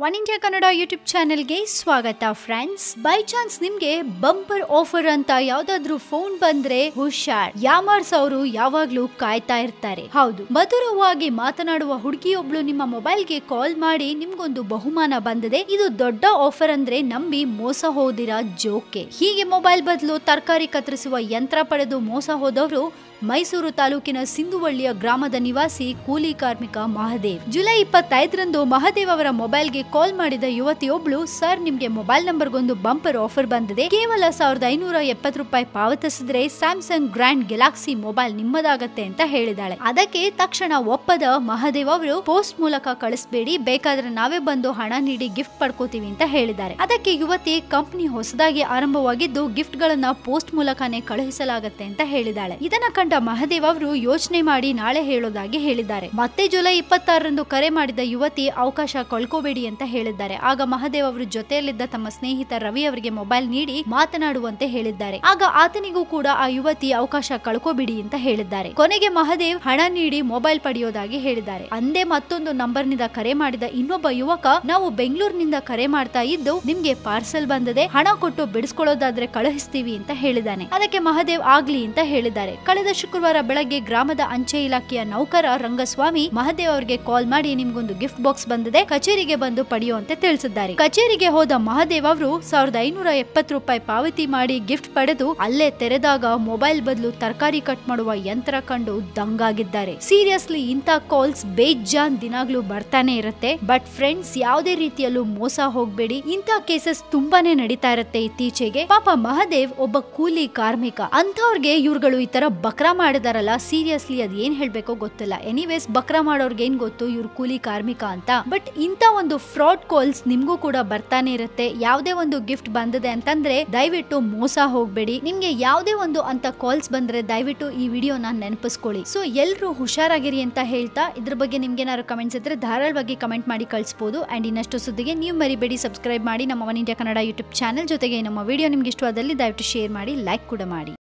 One India Kannada YouTube ಚಾನೆಲ್ಗೆ ಸ್ವಾಗತ friends by chance ನಿಮ್ಗೆ ಬಂಪರ್ ಆಫರ್ ಅಂತ ಯಾವ್ದಾದ್ರು ಫೋನ್ ಬಂದ್ರೆ ಹುಷಾರ್. ಯಾಮರ್ಸ್ ಅವರು ಯಾವಾಗ್ಲೂ ಕಾಯ್ತಾ ಇರ್ತಾರೆ. ಹೌದು. ಮಧುರವಾಗಿ ಮಾತನಾಡುವ ಹುಡುಗಿಯೊಬ್ಳು ನಿಮ್ಮ ಮೊಬೈಲ್ಗೆ ಕಾಲ್ ಮಾಡಿ ನಿಮ್ಗೊಂದು ಬಹುಮಾನ ಬಂದಿದೆ. ಇದು ದೊಡ್ಡ ಆಫರ್ ಅಂದ್ರೆ ನಂಬಿ ಮೋಸ ಹೋದಿರ ಜೋಕೆ. ಹೀಗೆ ಮೊಬೈಲ್ ಬದಲು ತರಕಾರಿ ಕತ್ತರಿಸುವ ಯಂತ್ರ ಪಡೆದು ಮೋಸ ಹೋದವರು ಮೈಸೂರು ತಾಲೂಕಿನ ಸಿಂಧುವಳ್ಳಿಯ ಗ್ರಾಮದ ನಿವಾಸಿ ಕೂಲಿ ಕಾರ್ಮಿಕ ಮಹದೇವ್. ಜುಲೈ ಇಪ್ಪತ್ತೈದರಂದು ಮಹದೇವ್ ಅವರ ಮೊಬೈಲ್ಗೆ ಕಾಲ್ ಮಾಡಿದ ಯುವತಿಯೊಬ್ಳು, ಸರ್, ನಿಮ್ಗೆ ಮೊಬೈಲ್ ನಂಬರ್ಗೊಂದು ಬಂಪರ್ ಆಫರ್ ಬಂದಿದೆ. ಕೇವಲ ಸಾವಿರದ ಐನೂರ ಎಪ್ಪತ್ತು ರೂಪಾಯಿ ಪಾವತಿಸಿದ್ರೆ ಸ್ಯಾಮ್ಸಂಗ್ ಗ್ರ್ಯಾಂಡ್ ಗೆಲಾಕ್ಸಿ ಮೊಬೈಲ್ ನಿಮ್ಮದಾಗತ್ತೆ ಅಂತ ಹೇಳಿದಾಳೆ. ಅದಕ್ಕೆ ತಕ್ಷಣ ಒಪ್ಪದ ಮಹದೇವ್ ಅವರು, ಪೋಸ್ಟ್ ಮೂಲಕ ಕಳಿಸ್ಬೇಡಿ, ಬೇಕಾದ್ರೆ ನಾವೇ ಬಂದು ಹಣ ನೀಡಿ ಗಿಫ್ಟ್ ಪಡ್ಕೋತೀವಿ ಅಂತ ಹೇಳಿದ್ದಾರೆ. ಅದಕ್ಕೆ ಯುವತಿ ಕಂಪನಿ ಹೊಸದಾಗಿ ಆರಂಭವಾಗಿದ್ದು ಗಿಫ್ಟ್ ಗಳನ್ನ ಪೋಸ್ಟ್ ಮೂಲಕನೇ ಕಳುಹಿಸಲಾಗತ್ತೆ ಅಂತ ಹೇಳಿದಾಳೆ. ಇದನ್ನ ಮಹದೇವ್ ಅವರು ಯೋಚನೆ ಮಾಡಿ ನಾಳೆ ಹೇಳೋದಾಗಿ ಹೇಳಿದ್ದಾರೆ. ಮತ್ತೆ ಜುಲೈ ಇಪ್ಪತ್ತಾರರಂದು ಕರೆ ಮಾಡಿದ ಯುವತಿ ಅವಕಾಶ ಕಳ್ಕೋಬೇಡಿ ಅಂತ ಹೇಳಿದ್ದಾರೆ. ಆಗ ಮಹದೇವ್ ಅವರು ಜೊತೆಯಲ್ಲಿದ್ದ ತಮ್ಮ ಸ್ನೇಹಿತ ರವಿ ಅವರಿಗೆ ಮೊಬೈಲ್ ನೀಡಿ ಮಾತನಾಡುವಂತೆ ಹೇಳಿದ್ದಾರೆ. ಆಗ ಆತನಿಗೂ ಕೂಡ ಆ ಯುವತಿ ಅವಕಾಶ ಕಳ್ಕೋಬಿಡಿ ಅಂತ ಹೇಳಿದ್ದಾರೆ. ಕೊನೆಗೆ ಮಹದೇವ್ ಹಣ ನೀಡಿ ಮೊಬೈಲ್ ಪಡೆಯೋದಾಗಿ ಹೇಳಿದ್ದಾರೆ. ಅಂದೇ ಮತ್ತೊಂದು ನಂಬರ್ನಿಂದ ಕರೆ ಮಾಡಿದ ಇನ್ನೊಬ್ಬ ಯುವಕ ನಾವು ಬೆಂಗಳೂರಿನಿಂದ ಕರೆ ಮಾಡ್ತಾ ಇದ್ದು ನಿಮ್ಗೆ ಪಾರ್ಸೆಲ್ ಬಂದದೆ ಹಣ ಕೊಟ್ಟು ಬಿಡಿಸ್ಕೊಳ್ಳೋದಾದ್ರೆ ಕಳುಹಿಸ್ತೀವಿ ಅಂತ ಹೇಳಿದ್ದಾನೆ. ಅದಕ್ಕೆ ಮಹದೇವ್ ಆಗ್ಲಿ ಅಂತ ಹೇಳಿದ್ದಾರೆ. ಕಳೆದ ಶುಕ್ರವಾರ ಬೆಳಗ್ಗೆ ಗ್ರಾಮದ ಅಂಚೆ ಇಲಾಖೆಯ ನೌಕರ ರಂಗಸ್ವಾಮಿ ಮಹದೇವ್ ಅವರಿಗೆ ಕಾಲ್ ಮಾಡಿ ನಿಮ್ಗೊಂದು ಗಿಫ್ಟ್ ಬಾಕ್ಸ್ ಬಂದಿದೆ, ಕಚೇರಿಗೆ ಬಂದು ಪಡೆಯುವಂತೆ ತಿಳಿಸಿದ್ದಾರೆ. ಕಚೇರಿಗೆ ಹೋದ ಮಹದೇವ್ ಅವರು ಸಾವಿರದ ಐನೂರ ಎಪ್ಪತ್ತು ರೂಪಾಯಿ ಪಾವತಿ ಮಾಡಿ ಗಿಫ್ಟ್ ಪಡೆದು ಅಲ್ಲೇ ತೆರೆದಾಗ ಮೊಬೈಲ್ ಬದಲು ತರಕಾರಿ ಕಟ್ ಮಾಡುವ ಯಂತ್ರ ಕಂಡು ದಂಗಾಗಿದ್ದಾರೆ. ಸೀರಿಯಸ್ಲಿ ಇಂಥ ಕಾಲ್ಸ್ ಬೇಜಾನ್ ದಿನಾಗ್ಲೂ ಬರ್ತಾನೆ ಇರುತ್ತೆ. ಬಟ್ ಫ್ರೆಂಡ್ಸ್, ಯಾವುದೇ ರೀತಿಯಲ್ಲೂ ಮೋಸ ಹೋಗ್ಬೇಡಿ. ಇಂಥ ಕೇಸಸ್ ತುಂಬಾನೇ ನಡೀತಾ ಇರುತ್ತೆ ಇತ್ತೀಚೆಗೆ. ಪಾಪ ಮಹದೇವ್ ಒಬ್ಬ ಕೂಲಿ ಕಾರ್ಮಿಕ. ಅಂಥವ್ರಿಗೆ ಇವ್ರುಗಳು ಈ ತರ ಬಕ್ರಾ ಮಾಡಿದಾರಲ್ಲ ಸೀರಿಯಸ್ಲಿ ಅದ್ ಏನ್ ಹೇಳ್ಬೇಕೋ ಗೊತ್ತಿಲ್ಲ. ಎನಿವೇಸ್ ಬಕ್ರಾ ಮಾಡೋರ್ಗೆ ಏನ್ ಗೊತ್ತು? ಇವ್ರು ಕೂಲಿ ಕಾರ್ಮಿಕ ಅಂತ. ಬಟ್ ಇಂತ ಒಂದು ಫ್ರಾಡ್ ಕಾಲ್ಸ್ ನಿಮ್ಗೂ ಕೂಡ ಬರ್ತಾನೆ ಇರುತ್ತೆ. ಯಾವುದೇ ಒಂದು ಗಿಫ್ಟ್ ಬಂದಿದೆ ಅಂತಂದ್ರೆ ದಯವಿಟ್ಟು ಮೋಸ ಹೋಗ್ಬೇಡಿ. ನಿಮ್ಗೆ ಯಾವುದೇ ಒಂದು ಅಂತ ಕಾಲ್ಸ್ ಬಂದ್ರೆ ದಯವಿಟ್ಟು ಈ ವಿಡಿಯೋನ ನೆನಪಿಸ್ಕೊಳ್ಳಿ. ಸೊ ಎಲ್ರು ಹುಷಾರಾಗಿರಿ ಅಂತ ಹೇಳ್ತಾ, ಇದ್ರ ಬಗ್ಗೆ ನಿಮ್ಗೆ ಏನಾದ್ರು ಕಮೆಂಟ್ಸ್ ಇದ್ರೆ ಧಾರಾಳವಾಗಿ ಕಮೆಂಟ್ ಮಾಡಿ ಕಳಿಸಬಹುದು ಅಂಡ್ ಇನ್ನಷ್ಟು ಸುದ್ದಿಗೆ ನೀವು ಮರಿಬೇಡಿ ಸಬ್ಸ್ಕ್ರೈಬ್ ಮಾಡಿ ನಮ್ಮ one India Kannada YouTube channel ಜೊತೆಗೆ ನಮ್ಮ ವಿಡಿಯೋ ನಿಮ್ಗೆ ಇಷ್ಟವಾದಲ್ಲಿ ದಯವಿಟ್ಟು ಶೇರ್ ಮಾಡಿ ಲೈಕ್ ಕೂಡ ಮಾಡಿ.